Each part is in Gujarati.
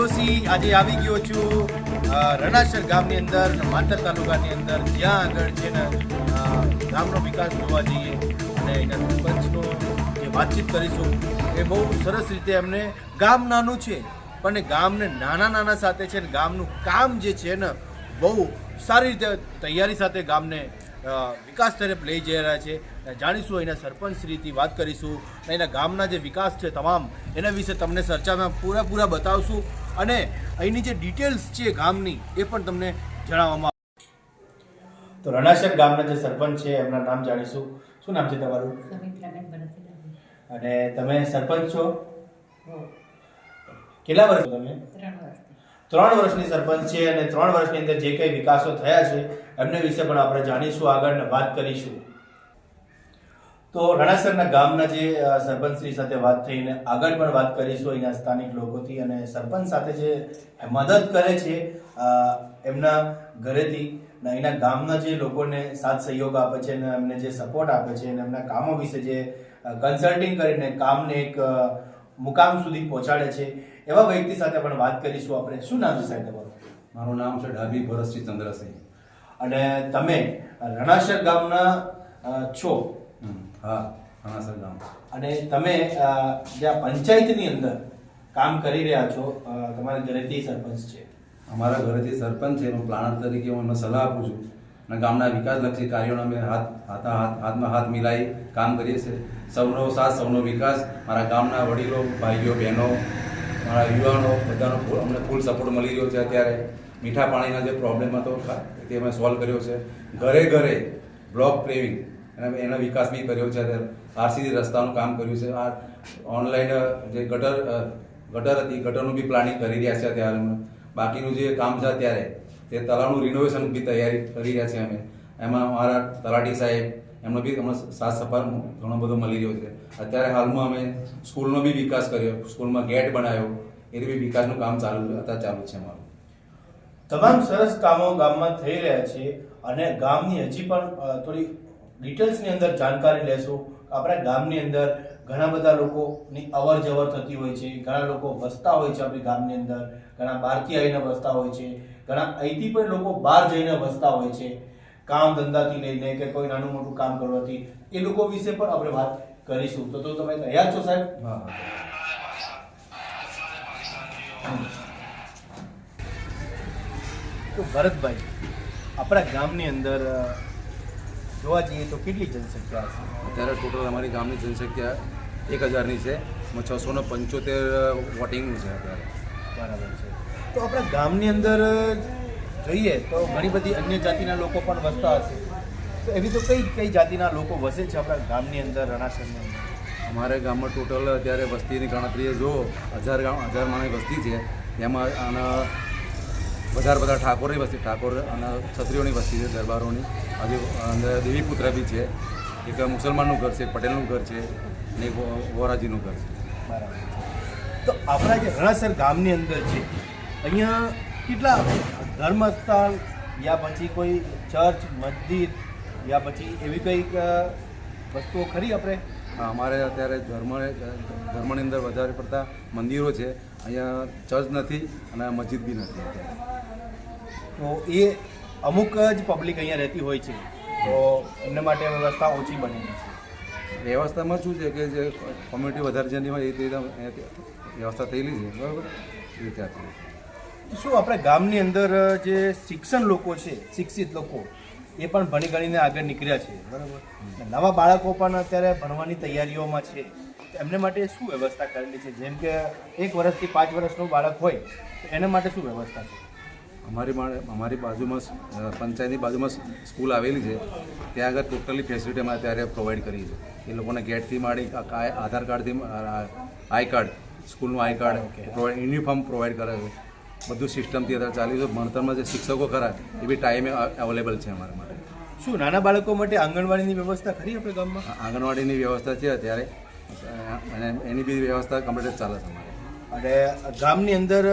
જોશી, આજે આવી ગયો છું રણાસર ગામની અંદર માતર તાલુકાની અંદર, જ્યાં આગળ છે ને ગામનો વિકાસ જોવા જઈએ અને એના સરપંચનો જે વાતચીત કરીશું, એ બહુ સરસ રીતે એમને ગામ નાનું છે, પણ એ ગામને નાના નાના સાથે છે ને, ગામનું કામ જે છે ને, બહુ સારી રીતે તૈયારી સાથે ગામને વિકાસ તરફ લઈ જઈ રહ્યા છે. જાણીશું એના સરપંચ શ્રીથી વાત કરીશું એના ગામના જે વિકાસ છે તમામ, એના વિશે તમને ચર્ચામાં પૂરેપૂરા બતાવશું. અને અહીંની જે ડિટેલ્સ છે ગામની એ પણ તમને જણાવવામાં તો રણાસર ગામના જે સરપંચ છે એમના નામ જાણીશું. શું નામ છે તમારું? અને તમે સરપંચ છો? કેટલા વર્ષ તમે? ત્રણ વર્ષની સરપંચ છે અને ત્રણ વર્ષની અંદર જે કંઈ વિકાસો થયા છે એમને વિશે પણ આપણે જાણીશું આગળ ને વાત કરીશું. તો રણાસરના ગામના જે સરપંચશ્રી સાથે વાત થઈને આગળ પણ વાત કરીશું અહીંના સ્થાનિક લોકોથી અને સરપંચ સાથે જે મદદ કરે છે એમના ઘરેથી અહીંના ગામના જે લોકોને સાથ સહયોગ આપે છે અને એમને જે સપોર્ટ આપે છે અને એમના કામો વિશે જે કન્સલ્ટિંગ કરીને કામને એક મુકામ સુધી પહોંચાડે છે એવા વ્યક્તિ સાથે પણ વાત કરીશું આપણે. શું નામ છે સાહેબ તમારું? મારું નામ છે ડાબી ભરતસિંહ ચંદ્રસિંહ. અને તમે રણાસર ગામના છો. હા અણાસર ગામ. અને તમે જે આ પંચાયતની અંદર કામ કરી રહ્યા છો તમારા ઘરેથી સરપંચ છે. અમારા ઘરેથી સરપંચ છે, હું પ્લાનર તરીકે હું એમને સલાહ આપું છું. અને ગામના વિકાસલક્ષી કાર્યોને અમે હાથ, હાથા હાથ, હાથમાં હાથ મિલાવી કામ કરીએ છીએ. સૌનો સાથ, સૌનો વિકાસ. મારા ગામના વડીલો, ભાઈઓ, બહેનો, મારા યુવાનો, બધાનો અમને ફૂલ સપોર્ટ મળી રહ્યો છે અત્યારે. મીઠા પાણીના જે પ્રોબ્લેમ હતો, તે અમે સોલ્વ કર્યો છે. ઘરે ઘરે બ્લોક પ્રેવિંગ એના એનો વિકાસ બી કર્યો છે. આરસીસી રસ્તાનું કામ કર્યું છે. આ ઓનલાઈન જે ગટર ગટર હતી, ગટરનું બી પ્લાનિંગ કરી રહ્યા છે અત્યારે બાકીનું જે કામ છે અત્યારે, તે તળાવનું રિનોવેશન બી તૈયારી કરી રહ્યા છે અમે. એમાં અમારા તલાટી સાહેબ, એમનો બી અમને સાથ સફાર ઘણો બધો મળી રહ્યો છે. અત્યારે હાલમાં અમે સ્કૂલનો બી વિકાસ કર્યો. સ્કૂલમાં ગેટ બનાવ્યો. એ બી વિકાસનું કામ ચાલુ, અત્યારે ચાલુ છે અમારું. તમામ સરસ કામો ગામમાં થઈ રહ્યા છે. અને ગામની હજી પણ થોડી ડિટેલ્સની અંદર જાણકારી લેશો. આપણા ગામની અંદર ઘણા બધા લોકોની અવર જવર થતી હોય છે. ઘણા લોકો વસતા હોય છે આપણી ગામની અંદર. ઘણા બહારથી આવીને વસતા હોય છે. ઘણા અહીંથી પણ લોકો બહાર જઈને વસતા હોય છે. કામ ધંધાથી લઈને કે કોઈ નાનું મોટું કામ કરવાથી એ લોકો વિશે પણ આપણે વાત કરીશું. તો તો તમે તૈયાર છો સાહેબ? તો ભરતભાઈ આપણા ગામની અંદર જોવા જઈએ તો કેટલી જનસંખ્યા હશે? અત્યારે ટોટલ અમારી ગામની જનસંખ્યા એક હજારની છે છસો ને પંચોતેર વોટિંગનું છે અત્યારે. બરાબર છે. તો આપણા ગામની અંદર જોઈએ તો ઘણી બધી અન્ય જાતિના લોકો પણ વસતા હશે. તો એવી તો કઈ કઈ જાતિના લોકો વસે છે આપણા ગામની અંદર રણાસરની અંદર? અમારે ગામમાં ટોટલ અત્યારે વસ્તીની ગણતરીએ જો હજાર ગામ હજાર માણસની વસ્તી છે. એમાં અને વધારે બધા ઠાકોરની વસ્તી ઠાકોર અને છત્રીઓની વસ્તી છે દરબારોની. હજુ અંદર દેવીપુત્ર બી છે એક મુસલમાનનું ઘર છે પટેલનું ઘર છે અને એક વોરાજીનું ઘર છે. બરાબર. છે તો આપણા જે રણાસર ગામની અંદર છે અહીંયા કેટલા ધર્મસ્થળ યા પછી કોઈ ચર્ચ મસ્જિદ યા પછી એવી કંઈક વસ્તુઓ ખરી આપણે? હા, અમારે અત્યારે ધર્મ ધર્મની અંદર વધારે પડતા મંદિરો છે. અહીંયા ચર્ચ નથી અને મસ્જિદ બી નથી. અત્યારે તો એ અમુક જ પબ્લિક અહીંયા રહેતી હોય છે. તો એમને માટે વ્યવસ્થા ઓછી બનેલી છે. વ્યવસ્થામાં શું છે કે જે કોમ્યુનિટી વધારે જેની હોય એ રીતે વ્યવસ્થા થયેલી છે બરાબર? એ રીતે આપી શું આપણે ગામની અંદર જે શિક્ષણ લોકો છે શિક્ષિત લોકો એ પણ ભણી ગણીને આગળ નીકળ્યા છે બરાબર? નવા બાળકો પણ અત્યારે ભણવાની તૈયારીઓમાં છે. એમને માટે શું વ્યવસ્થા કરેલી છે? જેમ કે એક વર્ષથી પાંચ વર્ષનું બાળક હોય તો એના માટે શું વ્યવસ્થા છે? અમારી અમારી બાજુમાં પંચાયતની બાજુમાં સ્કૂલ આવેલી છે. ત્યાં આગળ ટોટલી ફેસિલિટી અમે અત્યારે પ્રોવાઈડ કરી છે. એ લોકોને ગેટથી માંડી આધાર કાર્ડથી આઈ કાર્ડ સ્કૂલનું I card provide uniform provide કરે છે. બધું સિસ્ટમથી અત્યારે ચાલ્યું છે. ભણતરમાં જે શિક્ષકો ખરા એ બી ટાઈમે અવેલેબલ છે અમારા માટે. શું નાના બાળકો માટે આંગણવાડીની વ્યવસ્થા ખરી આપણે ગામમાં? આંગણવાડીની વ્યવસ્થા છે અત્યારે. અને એની બી વ્યવસ્થા કમ્પ્લીટ ચાલે છે અમારે. અને ગામની અંદર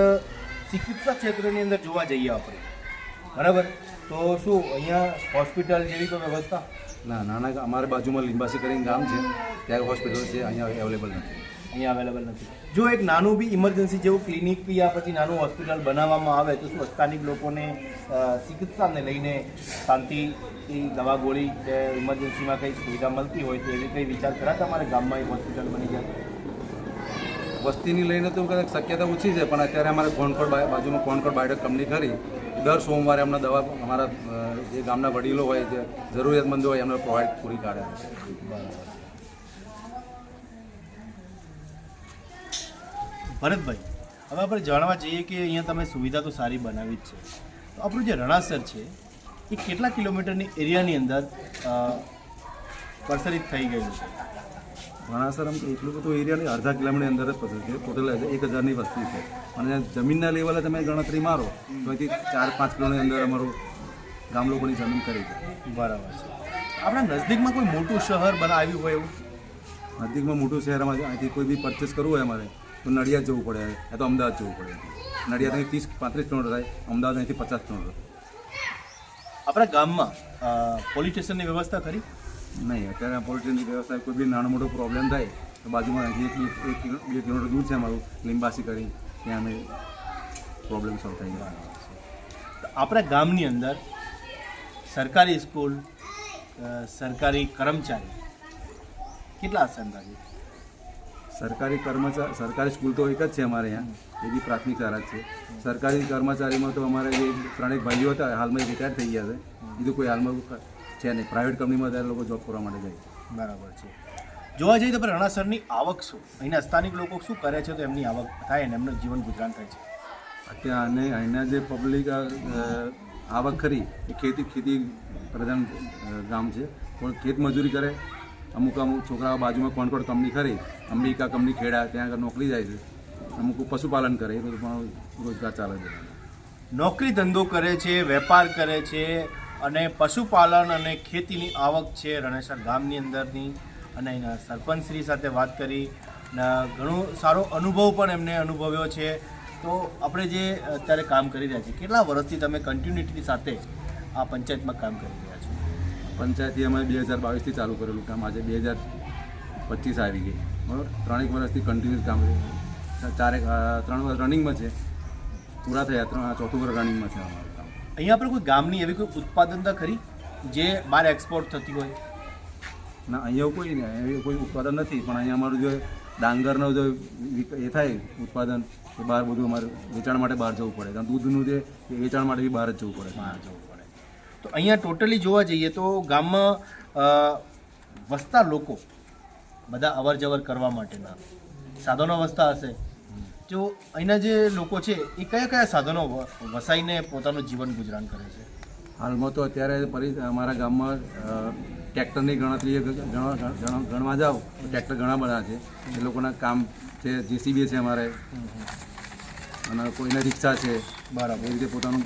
ચિકિત્સા ક્ષેત્રની અંદર જોવા જઈએ આપણે. બરાબર? તો શું અહીંયા હોસ્પિટલ જેવી કોઈ વ્યવસ્થા? ના નાના અમારે બાજુમાં લીંબાસી કરીને ગામ છે. ત્યાં હોસ્પિટલ છે અહીંયા અવેલેબલ નથી. અહીંયા અવેલેબલ નથી. જો એક નાનું બી ઇમરજન્સી જેવું ક્લિનિક બી યા પછી નાનું હોસ્પિટલ બનાવવામાં આવે તો શું સ્થાનિક લોકોને ચિકિત્સાને લઈને શાંતિ દવા ગોળી કે ઇમરજન્સીમાં કંઈ સુવિધા મળતી હોય તો એવી કંઈ વિચાર કરા તમારે ગામમાં એક હોસ્પિટલ બની જાય વસ્તીની લઈને તો કદાચ શક્યતા ઓછી છે, પણ અત્યારે અમારે કોણકોડ બાજુમાં કોણકોડ બાયોટેક કંપની કરી, દર સોમવારે અમને દવા અમારા જે ગામના વડીલો હોય, જે જરૂરિયાતમંદો હોય, એમને પ્રોવાઈડ પૂરી કાઢે ભરતભાઈ, હવે આપણે જાણવા જઈએ કે અહીંયા તમે સુવિધા તો સારી બનાવી જ છે. તો આપણું જે રણાસર છે, એ કેટલા કિલોમીટરની એરિયાની અંદર પ્રસરિત પ્રસારિત થઈ ગયું છે? ઘણાસર આમ તો એટલું બધું એરિયાની અડધા કિલોમીટર અંદર જ પસંદ છે. ટોટલ એક હજારની વસ્તી છે. અને જમીનના લેવલે તમે ગણતરી મારો તો અહીંથી ચાર પાંચ કિલોની અંદર અમારું ગામ લોકોની જમીન કરી છે બરાબર છે. આપણા નજદીકમાં કોઈ મોટું શહેર બનાવ્યું હોય એવું? નજીકમાં મોટું શહેરમાં અહીંથી કોઈ બી પરચેસ કરવું હોય અમારે તો નડિયાદ જવું પડે. યા તો અમદાવાદ જવું પડે. નડિયાદ અહીં ત્રીસ પાંત્રીસ કિલોમીટર થાય. અમદાવાદ અહીંથી પચાસ કિલોમીટર આપણા ગામમાં પોલીસ સ્ટેશનની વ્યવસ્થા ખરી? નહીં અત્યારે પોલિટીની વ્યવસ્થા કોઈ બી નાનો મોટો પ્રોબ્લેમ થાય તો બાજુમાં અહીંથી એક બે- કિલોમીટર દૂર છે અમારું લીંબાસી કરી ત્યાં અમે પ્રોબ્લેમ સોલ્વ થઈ ગયા તો આપણા ગામની અંદર સરકારી સ્કૂલ સરકારી કર્મચારી કેટલા હશે અંદાજે સરકારી કર્મચારી સરકારી સ્કૂલ તો એક જ છે અમારે અહીંયા એ બી પ્રાથમિક શાળા છે. સરકારી કર્મચારીમાં તો અમારે જે ત્રણેક ભાઈઓ હતા હાલમાં રિટાયર થઈ ગયા છે. બીજું કોઈ હાલમાં છે નહીં પ્રાઇવેટ કંપનીમાં ત્યારે લોકો જોબ કરવા માટે જાય બરાબર છે. જોવા જઈએ તો પણ રણાસરની આવક શું? અહીંના સ્થાનિક લોકો શું કરે છે તો એમની આવક થાય અને એમનું જીવન ગુજરાન થાય છે? અત્યારે આને અહીંના જે પબ્લિક આવક ખરી એ ખેતી ખેતી પ્રધાન ગામ છે. પણ ખેત મજૂરી કરે અમુક અમુક છોકરાઓ બાજુમાં કોણકોડ કંપની ખરી અંબિકા કંપની ખેડા ત્યાં આગળ નોકરી જાય છે. અમુક પશુપાલન કરે એ બધું પણ રોજગાર ચાલે છે. નોકરી ધંધો કરે છે વેપાર કરે છે અને પશુપાલન અને ખેતીની આવક છે રણેસર ગામની અંદરની. અને એના સરપંચશ્રી સાથે વાત કરી. ઘણો સારો અનુભવ પણ એમને અનુભવ્યો છે. તો આપણે જે અત્યારે કામ કરી રહ્યા છીએ, કેટલા વર્ષથી તમે કન્ટિન્યુટી સાથે આ પંચાયતમાં કામ કરી રહ્યા છો? પંચાયતી અમે બે હજાર બાવીસથી ચાલુ કરેલું કામ. આજે બે હજાર પચીસ આવી ગઈ. બરાબર? ત્રણેક વર્ષથી કન્ટિન્યુઅસ કામ. ચારેક ત્રણ વર્ષ રનિંગમાં છે. પૂરા થયા, ત્રણ, ચોથું વર્ષ રનિંગમાં છે અમારું. અહીંયા આપણે કોઈ ગામની એવી કોઈ ઉત્પાદનતા ખરી જે બહાર એક્સપોર્ટ થતી હોય? ના અહીંયા કોઈ નહીં અહીંયા કોઈ ઉત્પાદન નથી પણ અહીંયા અમારું જો ડાંગરનો જો એ થાય ઉત્પાદન એ બહાર બધું અમારે વેચાણ માટે બહાર જવું પડે. કારણ દૂધનું જે વેચાણ માટે બી બહાર જ જવું પડે. બહાર જવું પડે. તો અહીંયા ટોટલી જોવા જઈએ તો ગામમાં વસતા લોકો બધા અવર જવર કરવા માટેના સાધનો વસતા હશે. જો અહીંના જે લોકો છે એ કયા કયા સાધનો વસાઈને પોતાનું જીવન ગુજરાન કરે છે? હાલમાં તો અત્યારે પરી અમારા ગામમાં ટ્રેક્ટરની ગણતરી ગણવા જાઓ ટ્રેક્ટર ઘણા બધા છે. એ લોકોના કામ છે જેસીબી છે અમારે. અને કોઈને રિક્ષા છે. બરાબર. એ રીતે પોતાનું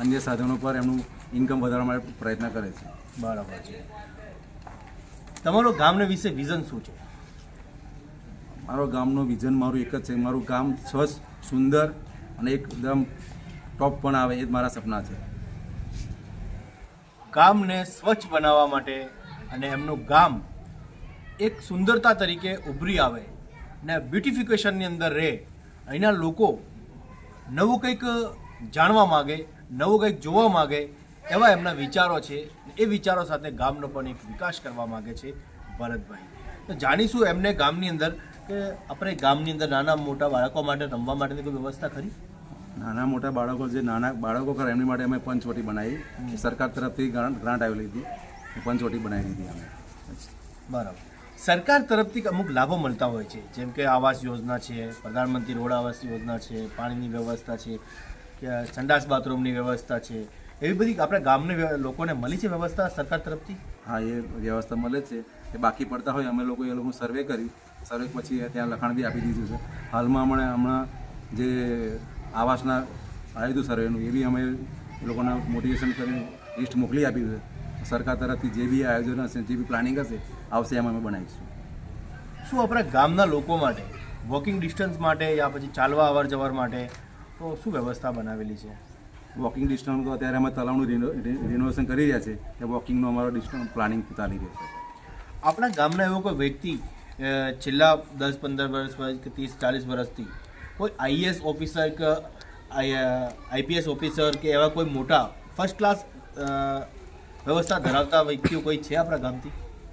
અન્ય સાધનો પર એમનું ઇન્કમ વધારવા માટે પ્રયત્ન કરે છે. બરાબર છે. તમારો ગામને વિશે વિઝન શું છે? મારો ગામનો વિઝન મારું એક જ છે. મારું ગામ સ્વચ્છ, સુંદર અને એકદમ ટોપ પણ આવે એ જ મારા સપના છે. ગામને સ્વચ્છ બનાવવા માટે અને એમનું ગામ એક સુંદરતા તરીકે ઉભરી આવે ને બ્યુટિફિકેશનની અંદર રહે, અહીંના લોકો નવું કંઈક જાણવા માગે, નવું કંઈક જોવા માગે, એવા એમના વિચારો છે. એ વિચારો સાથે ગામનો પણ એક વિકાસ કરવા માગે છે ભરતભાઈ. તો જાણીશું એમને ગામની અંદર કે આપણે ગામની અંદર નાના મોટા બાળકો માટે રમવા માટેની કોઈ વ્યવસ્થા ખરી? નાના મોટા બાળકો જે નાના બાળકો કરે એમની માટે અમે પંચવટી બનાવી. સરકાર તરફથી ગ્રાન્ટ આવેલી હતી. પંચવટી બનાવી દીધી અમે. બરાબર. સરકાર તરફથી અમુક લાભો મળતા હોય છે. જેમ કે આવાસ યોજના છે પ્રધાનમંત્રી રોડ આવાસ યોજના છે પાણીની વ્યવસ્થા છે કે સંડાસ બાથરૂમની વ્યવસ્થા છે. એવી બધી આપણા ગામને લોકોને મળી છે વ્યવસ્થા સરકાર તરફથી? હા એ વ્યવસ્થા મળે છે. એ બાકી પડતા હોય અમે લોકો એ લોકો સર્વે કરી સર્વે પછી ત્યાં લખાણ બી આપી દીધું છે. હાલમાં હમણાં હમણાં જે આવાસના આવ્યું હતું સર્વેનું એ બી અમે એ લોકોને મોટિવેશન કરીને લિસ્ટ મોકલી આપ્યું છે. સરકાર તરફથી જે બી આયોજન હશે જે બી પ્લાનિંગ હશે આવશે એમાં અમે બનાવીશું. શું આપણા ગામના લોકો માટે વોકિંગ ડિસ્ટન્સ માટે યા પછી ચાલવા અવર જવર માટે તો શું વ્યવસ્થા બનાવેલી છે? વોકિંગ ડિસ્ટન્સ તો અત્યારે અમે તલાવનું રિનોવેશન કરી રહ્યા છે. તે વોકિંગનો અમારો ડિસ્ટન્સ પ્લાનિંગ ચાલી રહ્યો છે. આપણા ગામના એવો કોઈ વ્યક્તિ છેલ્લા દસ પંદર વર્ષ કે ત્રીસ ચાલીસ વર્ષથી કોઈ આઈએસ ઓફિસર કે આઈપીએસ ઓફિસર કે એવા કોઈ મોટા ફર્સ્ટ ક્લાસ વ્યવસ્થા ધરાવતા વ્યક્તિઓ કોઈ છે આપણા ગામથી?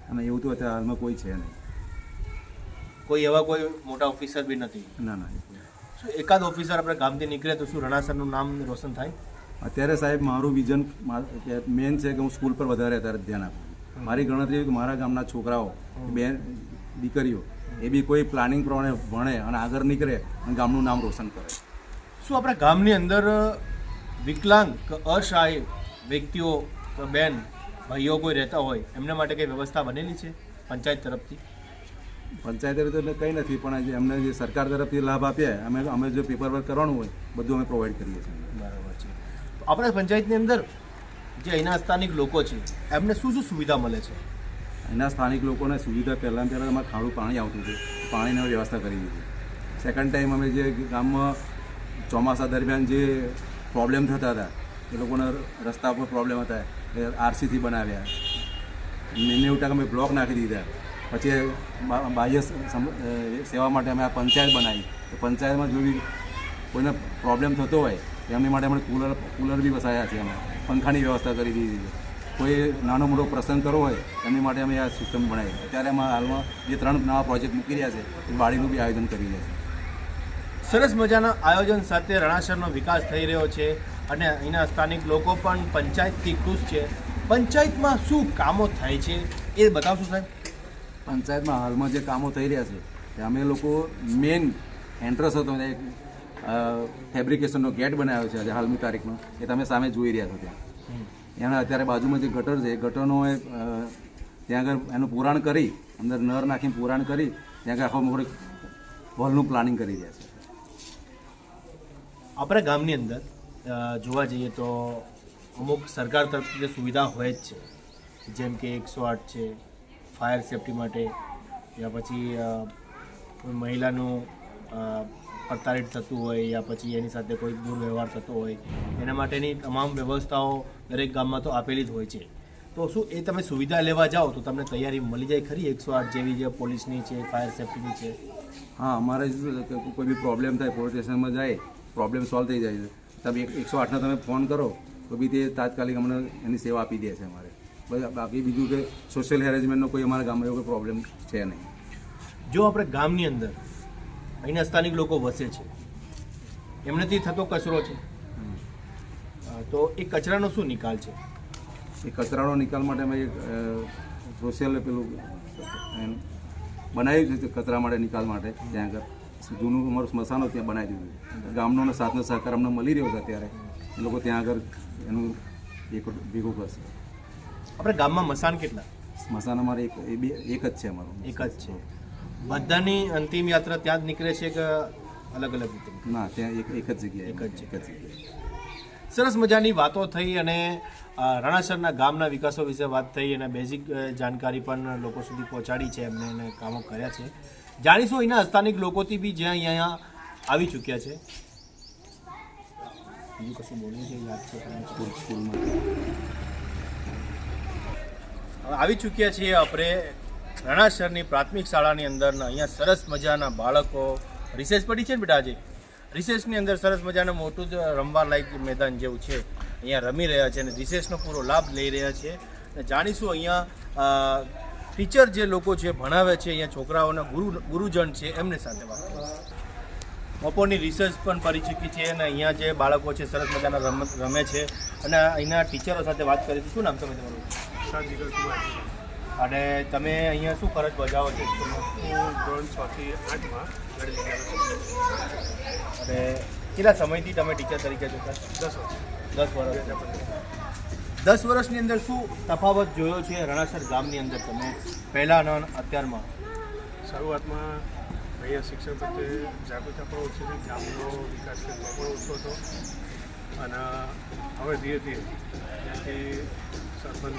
અને એવું તો અત્યારે હાલમાં કોઈ છે નહીં. કોઈ એવા કોઈ મોટા ઓફિસર બી નથી? ના ના શું એકાદ ઓફિસર આપણા ગામથી નીકળે તો શું રણાસરનું નામ રોશન થાય? અત્યારે સાહેબ મારું વિઝન મેન છે કે હું સ્કૂલ પર વધારે અત્યારે ધ્યાન આપું મારી ગણતરી કે મારા ગામના છોકરાઓ બેન દીકરીઓ એ બી કોઈ પ્લાનિંગ પ્રમાણે ભણે અને આગળ નીકળે અને ગામનું નામ રોશન કરે. શું આપણા ગામની અંદર વિકલાંગ કે અસહાય વ્યક્તિઓ કે બેન ભાઈઓ કોઈ રહેતા હોય એમના માટે કંઈ વ્યવસ્થા બનેલી છે પંચાયત તરફથી? પંચાયત તો એટલે કંઈ નથી પણ એમને જે સરકાર તરફથી લાભ આપ્યા અમે અમે જો પેપર વર્ક કરવાનું હોય બધું અમે પ્રોવાઈડ કરીએ છીએ. બરાબર છે. તો આપણા પંચાયતની અંદર જે અહીંના સ્થાનિક લોકો છે એમને શું શું સુવિધા મળે છે? એના સ્થાનિક લોકોને સુવિધા પહેલાં પહેલાં અમારે ખાડું પાણી આવતું હતું. પાણીની વ્યવસ્થા કરી દીધી. સેકન્ડ ટાઈમ અમે જે ગામમાં ચોમાસા દરમિયાન જે પ્રોબ્લેમ થતા હતા, એ લોકોના રસ્તા પર પ્રોબ્લેમ હતા, એ આરસીથી બનાવ્યા. નેવું ટકા અમે બ્લોક નાખી દીધા. પછી બાહ્ય સેવા માટે અમે આ પંચાયત બનાવી. પંચાયતમાં જો બી કોઈને પ્રોબ્લેમ થતો હોય એમની માટે અમે કુલર કુલર બી વસાયા છે અમે. પંખાની વ્યવસ્થા કરી દીધી છે. કોઈ નાનો મોટો પ્રસંગ કરવો હોય એમની માટે અમે આ સિસ્ટમ બનાવી અત્યારે અમે હાલમાં જે ત્રણ નવા પ્રોજેક્ટ મૂકી રહ્યા છે એ વાડીનું બી આયોજન કરી રહ્યા છે સરસ મજાના આયોજન સાથે રણાસરનો વિકાસ થઈ રહ્યો છે અને અહીંના સ્થાનિક લોકો પણ પંચાયતથી ખુશ છે. પંચાયતમાં શું કામો થાય છે એ બતાવશો સાહેબ? પંચાયતમાં હાલમાં જે કામો થઈ રહ્યા છે તે અમે લોકો મેઇન એન્ટ્રસ હતો એક ફેબ્રિકેશનનો ગેટ બનાવ્યો છે આજે હાલની તારીખમાં એ તમે સામે જોઈ રહ્યા છો ત્યાં. એના અત્યારે બાજુમાં જે ગટર છે, એ ગટરનો એ ત્યાં આગળ એનું પુરાણ કરી, અંદર નર નાખીને પુરાણ કરી, ત્યાં આગળ આખો મોટો હોલનું પ્લાનિંગ કરી રહ્યા છે. આપણા ગામની અંદર જોવા જઈએ તો અમુક સરકાર તરફથી જે સુવિધા હોય જ છે, જેમ કે એકસો આઠ છે, ફાયર સેફટી માટે, યા પછી મહિલાનું અ, પ્રતાડિત થતું હોય યા પછી એની સાથે કોઈ દુર્વ્યવહાર થતો હોય એના માટેની તમામ વ્યવસ્થાઓ દરેક ગામમાં તો આપેલી જ હોય છે. તો શું એ તમે સુવિધા લેવા જાઓ તો તમને તૈયારી મળી જાય ખરી એકસો આઠ જેવી જે પોલીસની છે ફાયર સેફ્ટીની છે? હા અમારે શું છે કે કોઈ બી પ્રોબ્લેમ થાય પોલીસ સ્ટેશનમાં જાય પ્રોબ્લેમ સોલ્વ થઈ જાય છે. તમે એક એકસો આઠના તમે ફોન કરો તો બી તે તાત્કાલિક અમને એની સેવા આપી દે છે અમારે. બસ બાકી બીજું કે સોશિયલ હેરેસમેન્ટનો કોઈ અમારા ગામમાં એવો કોઈ પ્રોબ્લેમ છે નહીં. જો આપણે ગામની અંદર અહીંના સ્થાનિક લોકો વસે છે. એમનેથી થતો કચરો છે. તો એ કચરાનો શું નિકાલ છે? એ કચરાનો નિકાલ માટે અમે એક સોશિયલ પેલું બનાવ્યું છે કચરા માટે નિકાલ માટે ત્યાં આગળ. જૂનું અમારું સ્મશાનો ત્યાં બનાવી દીધું. ગામનો ને સાથનો સહકાર અમને મળી રહ્યો હતા અત્યારે એ લોકો ત્યાં આગળ એનું એક ભેગું કરશે. આપણે ગામમાં મસાન કેટલા? સ્મશાન અમારે એક એ બે એક જ છે અમારું. એક જ છે. બધાની અંતિમ યાત્રા ત્યાં જ નીકળે છે કે અલગ અલગ રીતે? ના ત્યાં એક એક જ જગ્યાએ એક જ એક જ જગ્યાએ. સરસ મજાની વાતો થઈ અને રણાસરના ગામના વિકાસો વિશે વાત થઈ અને બેઝિક જાણકારી પણ લોકો સુધી પહોંચાડી છે એમને એને કામો કર્યા છે. જાણીશું અહીંના સ્થાનિક લોકોથી બી જ્યાં અહીંયા આવી ચૂક્યા છે. બીજું કશું બોલવું છે યાદ છે સ્કૂલમાં. આવી ચૂક્યા છીએ આપણે. રણાસરની પ્રાથમિક શાળાની અંદરના અહીંયા સરસ મજાના બાળકો રિસેસ પડી છે ને બેટા આજે? રિસેસની અંદર સરસ મજાનું મોટું જ રમવા લાયક મેદાન જેવું છે. અહીંયા રમી રહ્યા છે અને રિસેસનો પૂરો લાભ લઈ રહ્યા છે. અને જાણીશું અહીંયા ટીચર જે લોકો છે, ભણાવે છે, અહીંયા છોકરાઓના ગુરુ, ગુરુજન છે, એમની સાથે વાત બપોરની રિસર્ચ પણ કરી ચૂકી છે અને અહીંયા જે બાળકો છે, સરસ મજાના રમત રમે છે. અને અહીંના ટીચરો સાથે વાત કરીશું. શું નામ તમે તમારું? અને તમે અહીંયા શું ફરજ બજાવો છો? હું ધોરણ છ થી આઠમાં અને કેટલા સમયથી તમે ટીચર તરીકે છો સર દસ વર્ષ. દસ વર્ષ. દસ વર્ષની અંદર શું તફાવત જોયો છે રણાસર ગામની અંદર તમે પહેલાં અને અત્યારમાં? શરૂઆતમાં અહીંયા શિક્ષણ પ્રત્યે જાગૃતતા પણ ઓછી હતી ગામનો વિકાસ પણ ઓછો હતો. અને હવે ધીરે ધીરે ત્યાંથી સરપંચ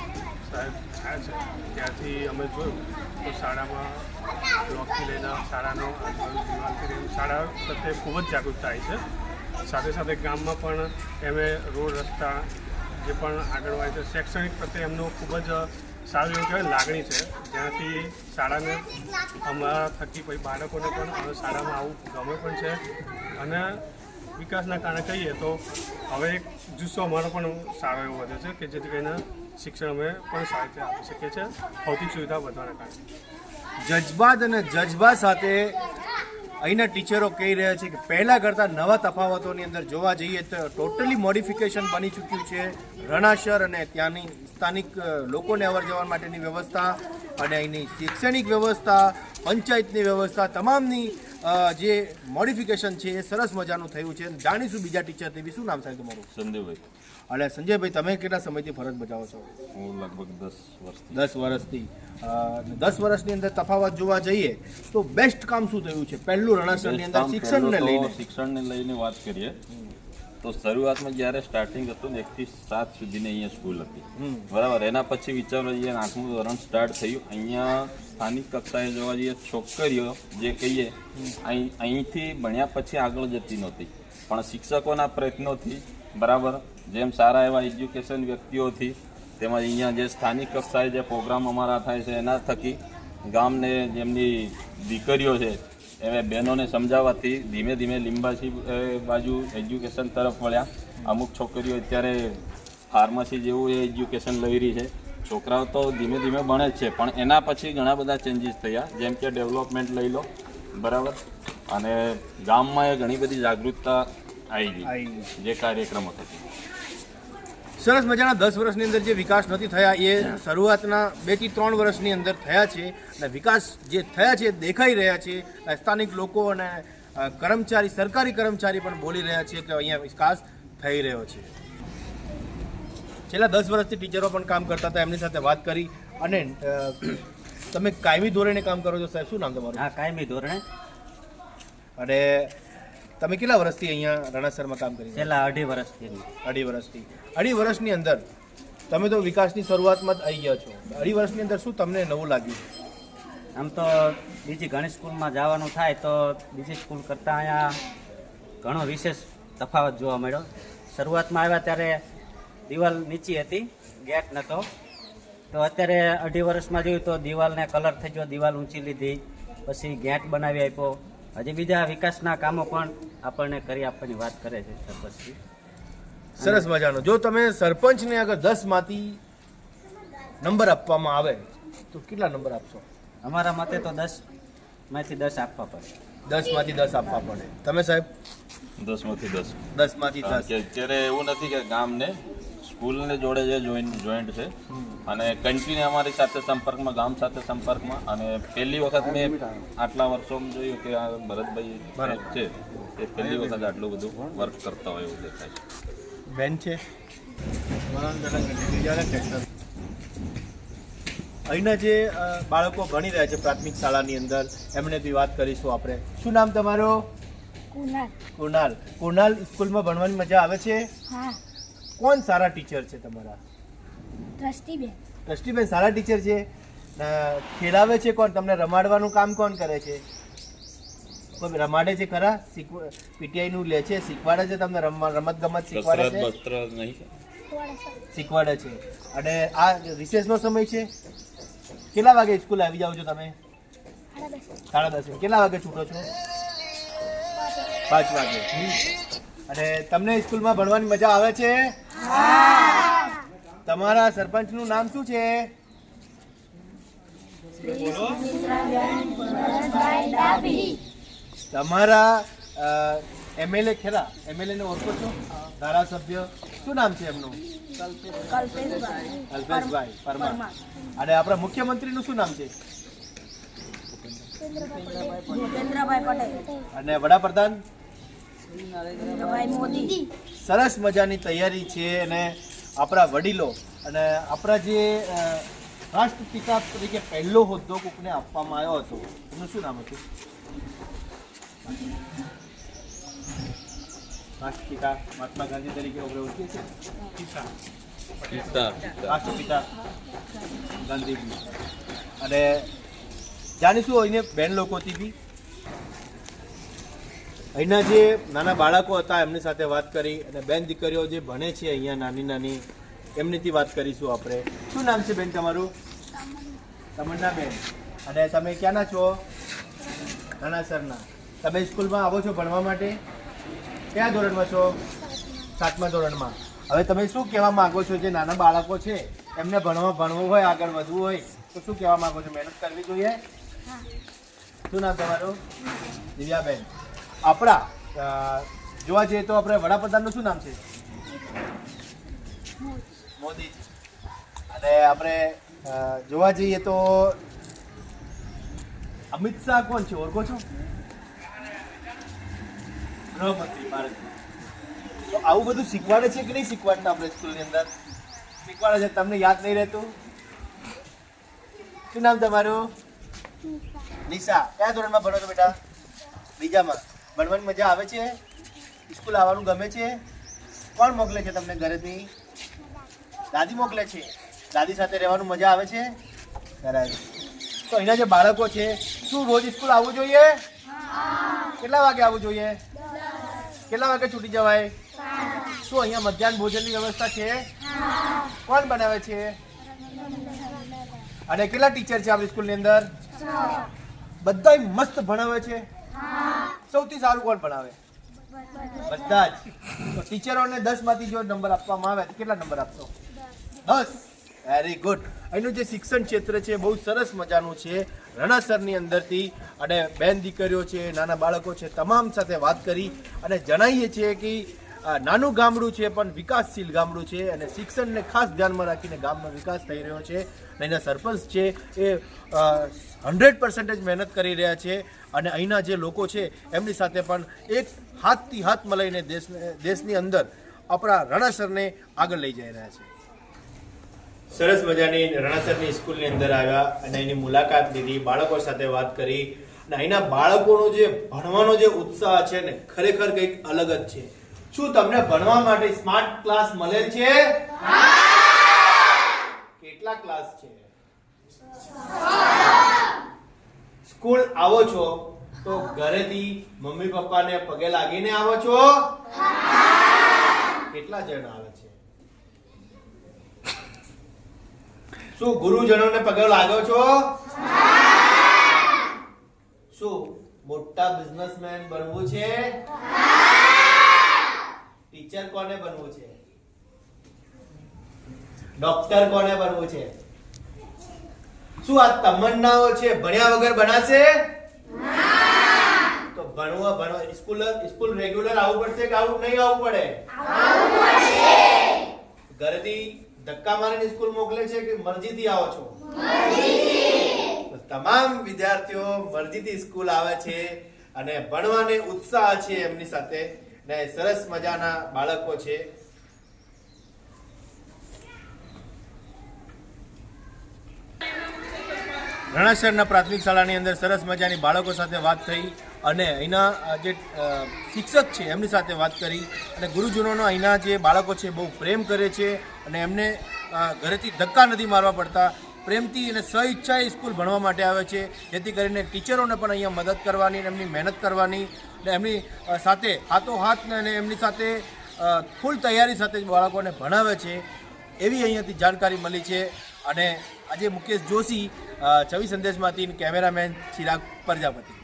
સાહેબ થયા છે. ત્યાંથી અમે જોયું તો શાળામાં બ્લોકથી લઈને શાળાનો શાળા પ્રત્યે ખૂબ જ જાગૃતતા આવી છે. સાથે સાથે ગામમાં પણ એમે રોડ રસ્તા જે પણ આગળ હોય છે, શૈક્ષણિક પ્રત્યે એમનો ખૂબ જ સારું એવું કહેવાય લાગણી છે. જેનાથી શાળાને અમારા થકી પછી બાળકોને પણ અમે શાળામાં આવું ગમે પણ છે. અને વિકાસના કારણે કહીએ તો હવે એક જુસ્સો અમારો પણ સારો એવો વધે છે કે જેથી કરીને શિક્ષણ અમે પણ સારી આપી શકીએ છીએ. ભૌતિક સુવિધા વધવાના કારણે જજબાત અને જજબા સાથે અહીંના ટીચરો કહી રહ્યા છે કે પહેલાં કરતાં નવા તફાવતોની અંદર જોવા જઈએ તો ટોટલી મોડિફિકેશન બની ચૂક્યું છે. રણાશર અને ત્યાંની સ્થાનિક લોકોને અવર જવર માટેની વ્યવસ્થા અને અહીંની શૈક્ષણિક વ્યવસ્થા, પંચાયતની વ્યવસ્થા, તમામની જે મોડિફિકેશન છે એ સરસ મજાનું થયું છે. જાણીશું બીજા ટીચર તેવી શું નામ સાહેબ તમારું? સંજયભાઈ. એટલે સંજયભાઈ તમે કેટલા સમયથી ફરજ બજાવો છો? હું લગભગ દસ વર્ષથી. દસ વર્ષથી. દસ વર્ષની અંદર તફાવત જોવા જઈએ તો બેસ્ટ કામ શું થયું છે? પહેલું રણાસરની અંદર શિક્ષણને લઈને. શિક્ષણને લઈને વાત કરીએ. તો શરૂઆતમાં જ્યારે સ્ટાર્ટિંગ હતું ને એકથી સાત સુધીની અહીંયા સ્કૂલ હતી. બરાબર એના પછી વિચારો અહીંયા આઠમું ધોરણ સ્ટાર્ટ થયું. અહીંયા સ્થાનિક કક્ષાએ જોવા જઈએ છોકરીઓ જે કહીએ અહીં અહીંથી ભણ્યા પછી આગળ જતી નહોતી. પણ શિક્ષકોના પ્રયત્નોથી બરાબર જેમ સારા એવા એજ્યુકેશન વ્યક્તિઓથી તેમજ અહીંયા જે સ્થાનિક કક્ષાએ જે પ્રોગ્રામ અમારા થાય છે એના થકી ગામને જેમની દીકરીઓ છે એ બહેનોને સમજાવવાથી ધીમે ધીમે લીંબાસી બાજુ એજ્યુકેશન તરફ વળ્યા. અમુક છોકરીઓ અત્યારે ફાર્મસી જેવું એ એજ્યુકેશન લઈ રહી છે. છોકરાઓ તો ધીમે ધીમે ભણે જ છે પણ એના પછી ઘણા બધા ચેન્જીસ થયા. જેમ કે ડેવલપમેન્ટ લઈ લો બરાબર? અને ગામમાં એ ઘણી બધી જાગૃતતા આવી ગઈ જે કાર્યક્રમો થકી સરસ મજાના દસ વર્ષની અંદર જે વિકાસ નથી થયા એ શરૂઆતના બેથી ત્રણ વર્ષની અંદર થયા છે અને વિકાસ જે થયા છે દેખાઈ રહ્યા છે. સ્થાનિક લોકો અને કર્મચારી સરકારી કર્મચારી પણ બોલી રહ્યા છે કે અહીંયા વિકાસ થઈ રહ્યો છે. છેલ્લા દસ વર્ષથી ટીચરો પણ કામ કરતા હતા એમની સાથે વાત કરી અને તમે કાયમી ધોરણે કામ કરો છો સાહેબ શું નામ તમારું? હા કાયમી ધોરણે. અને તમે કેટલા વર્ષથી અહીંયા રણાસરમાં કામ કરી? છેલ્લા અઢી વર્ષથી. અઢી વર્ષથી. અઢી વર્ષની અંદર તમે તો વિકાસની શરૂઆતમાં જ આવી ગયા છો. અઢી વર્ષની અંદર શું તમને નવું લાગ્યું? આમ તો બીજી ઘણી સ્કૂલમાં જવાનું થાય તો બીજી સ્કૂલ કરતાં અહીંયા ઘણો વિશેષ તફાવત જોવા મળ્યો. શરૂઆતમાં આવ્યા ત્યારે દિવાલ નીચી હતી ગેટ નહોતો તો અત્યારે અઢી વર્ષમાં જોયું તો દિવાલને કલર થઈ ગયો દિવાલ ઊંચી લીધી. પછી ગેટ બનાવી આપ્યો. હજી બીજા વિકાસના કામો પણ આપણને કરી આપવાની વાત કરે છે સરપંચજી. સરસ મજાનો. જો તમે સરપંચને અગર દસમાંથી નંબર આપવામાં આવે તો કેટલા નંબર આપશો? અમારા મતે તો દસમાંથી દસ આપવા પડે. દસમાંથી દસ આપવા પડે. તમે સાહેબ? દસમાંથી દસ. દસમાંથી માંથી દસ. અત્યારે એવું નથી કે ગામને સ્કૂલને જોડે જે જોઈન્ટ જોઈન્ટ છે. અને કન્ટિન્યુ અમારી સાથે સંપર્કમાં ગામ સાથે સંપર્કમાં. અને પહેલી વખત મેં આટલા વર્ષોમાં જોયું કે આ ભરતભાઈ છે. એ પહેલી વખત આટલું બધું વર્ક કરતા હોય એવું દેખાય છે. બેન છે? અહીંના જે બાળકો ભણી રહ્યા છે પ્રાથમિક શાળાની અંદર એમને બી વાત કરીશું આપણે. શું નામ તમારો? કુનાલ કુણાલ. કુણાલ સ્કૂલમાં ભણવાની મજા આવે છે? હા. કોણ સારા ટીચર છે તમારા? ટ્રસ્ટીબેન. ટ્રસ્ટીબેન સારા ટીચર છે? ખેલાવે છે કોણ? તમને રમાડવાનું કામ કોણ કરે છે? કોઈ રમાડે છે ખરા? પીટીઆઈ નું લે છે શીખવાડે છે તમને રમત ગમત શીખવાડે છે? બસ્ત્ર નહીં છે. શીખવાડે છે. અને આ રિસેસનો સમય છે? કેટલા વાગે સ્કૂલ આવી જાઓ છો તમે? સાડા દસે. કેટલા વાગે છૂટો છો? પાંચ વાગે. અને તમને સ્કૂલમાં ભણવાની મજા આવે છે? તમારા સરપંચનું નામ શું છે? તમારા એમએલએ ખરા એમએલએ ને ઓળખો છો? ધારાસભ્ય શું નામ છે એમનું? કલ્પેશભાઈ પરમાર. અને આપણા મુખ્યમંત્રીનું શું નામ છે? અને વડાપ્રધાન? સરસ મજાની તૈયારી છે અને આપણા વડીલો અને આપણા જે રાષ્ટ્રપિતા તરીકે પહેલો હોદ્દો કોકને આપવામાં આવ્યો હતો. એનું શું નામ હતું? રાષ્ટ્રપિતા મહાત્મા ગાંધી તરીકે આપણે ઓળખીએ છીએ. રાષ્ટ્રપિતા ગાંધીજી. અને જાણીશું અહીંને બેન લોકોથી બી. અહીંના જે નાના બાળકો હતા એમની સાથે વાત કરી અને બેન દીકરીઓ જે ભણે છે અહીંયા નાની નાની એમનીથી વાત કરીશું આપણે. શું નામ છે બેન તમારું? તમન્નાબેન અને તમે ક્યાંના છો? રણાસરના તમે સ્કૂલમાં આવો છો ભણવા માટે? કયા ધોરણમાં છો? સાતમા ધોરણમાં. હવે તમે શું કહેવા માંગો છો? જે નાના બાળકો છે એમને ભણવા ભણવું હોય આગળ વધવું હોય તો શું કહેવા માંગો છો? મહેનત કરવી જોઈએ? શું નામ તમારું? દિવ્યાબેન. આપણા જોવા જઈએ તો આપણે વડાપ્રધાનનું શું નામ છે? મોદી અને આપણે જોવા જઈએ તો અમિત શાહ કોણ છે? ઓળખો છો? ગૃહમંત્રી ભારત તો આવું બધું શીખવાડે છે કે નહીં શીખવાડતા આપણે સ્કૂલની અંદર? શીખવાડે છે તમને યાદ નહીં રહેતું? શું નામ તમારું? નિશા. કયા ધોરણમાં ભણો છો બેટા? બીજામાં. ભણવાની મજા આવે છે? સ્કૂલ આવવાનું ગમે છે? કોણ મોકલે છે તમને ઘરેથી? દાદી મોકલે છે. દાદી સાથે રહેવાનું મજા આવે છે? સરસ તો અહીંના જે બાળકો છે, શું રોજ સ્કૂલ આવવું જોઈએ? કેટલા વાગે આવવું જોઈએ? કેટલા વાગે છૂટી જવાય? શું અહીંયા મધ્યાહન ભોજનની વ્યવસ્થા છે? કોણ બનાવે છે? અને કેટલા ટીચર છે આપણી સ્કૂલની અંદર? બધાય મસ્ત ભણાવે છે. સૌથી સારું કોણ ભણાવે? બધા જ. તો ટીચરોને દસમાંથી જો નંબર આપવામાં આવે તો કેટલા નંબર આપશો? દસ. વેરી ગુડ અહીંનું જે શિક્ષણ ક્ષેત્ર છે બહુ સરસ મજાનું છે. રણાસરની અંદરથી અને બેન દીકરીઓ છે, નાના બાળકો છે, તમામ સાથે વાત કરી અને જણાવીએ છીએ કે નાનું ગામડું છે, પણ વિકાસશીલ ગામડું છે અને શિક્ષણને ખાસ ધ્યાનમાં રાખીને ગામનો વિકાસ થઈ રહ્યો છે અહીંના સરપંચ છે એ હંડ્રેડ પર્સન્ટેજ મહેનત કરી રહ્યા છે અને અહીંના જે લોકો છે એમની સાથે પણ એક હાથથી હાથ મળીને દેશને દેશની અંદર આપણા રણાસરને આગળ લઈ જઈ રહ્યા છે. સરસ મજાની રણાસરની સ્કૂલની અંદર આવ્યા અને એની મુલાકાત લીધી, બાળકો સાથે વાત કરી અને અહીંના બાળકોનો જે ભણવાનો જે ઉત્સાહ છે ને ખરેખર કંઈક અલગ જ છે. શું તમને ભણવા માટે સ્માર્ટ ક્લાસ મળેલ છે? કેટલા ક્લાસ છે? સ્કૂલ આવો છો તો ઘરેથી મમ્મી પપ્પાને પગે લાગીને આવો છો? કેટલા જણ આવે છે? શું ગુરુજનોને પગે લાગ્યો છો? શું મોટા બિઝનેસમેન બનવું છે? ટીચર કોને બનવું છે? ડોક્ટર કોને બનવું છે? શું આ તમન્નાઓ છે? ભણ્યા વગર બનાશે? તો ભણવા, ભણો. સ્કૂલ સ્કૂલ રેગ્યુલર આવવું પડશે કે આવું નહીં આવવું પડે? ઘરેથી ધક્કા મારીને સ્કૂલ મોકલે છે કે મરજીથી આવો છો? તમામ વિદ્યાર્થીઓ મરજીથી સ્કૂલ આવે છે અને ભણવાને ઉત્સાહ છે એમની સાથે. ને સરસ મજાના બાળકો છે. રણાસરના પ્રાથમિક શાળાની અંદર સરસ મજાની બાળકો સાથે વાત થઈ અને અહીંના જે શિક્ષક છે એમની સાથે વાત કરી અને ગુરુજનોનો અહીંના જે બાળકો છે બહુ પ્રેમ કરે છે અને એમને ઘરેથી ધક્કા નથી મારવા પડતા. પ્રેમથી અને સ્વઈચ્છાએ સ્કૂલ ભણવા માટે આવે છે. જેથી કરીને ટીચરોને પણ અહીંયા મદદ કરવાની અને એમની મહેનત કરવાની અને એમની સાથે હાથો હાથ અને એમની સાથે ફૂલ તૈયારી સાથે બાળકોને ભણાવે છે. એવી અહીંયાથી જાણકારી મળી છે. અને આજે મુકેશ જોશી છવી સંદેશમાંથી કેમેરામેન ચિરાગ પ્રજાપતિ.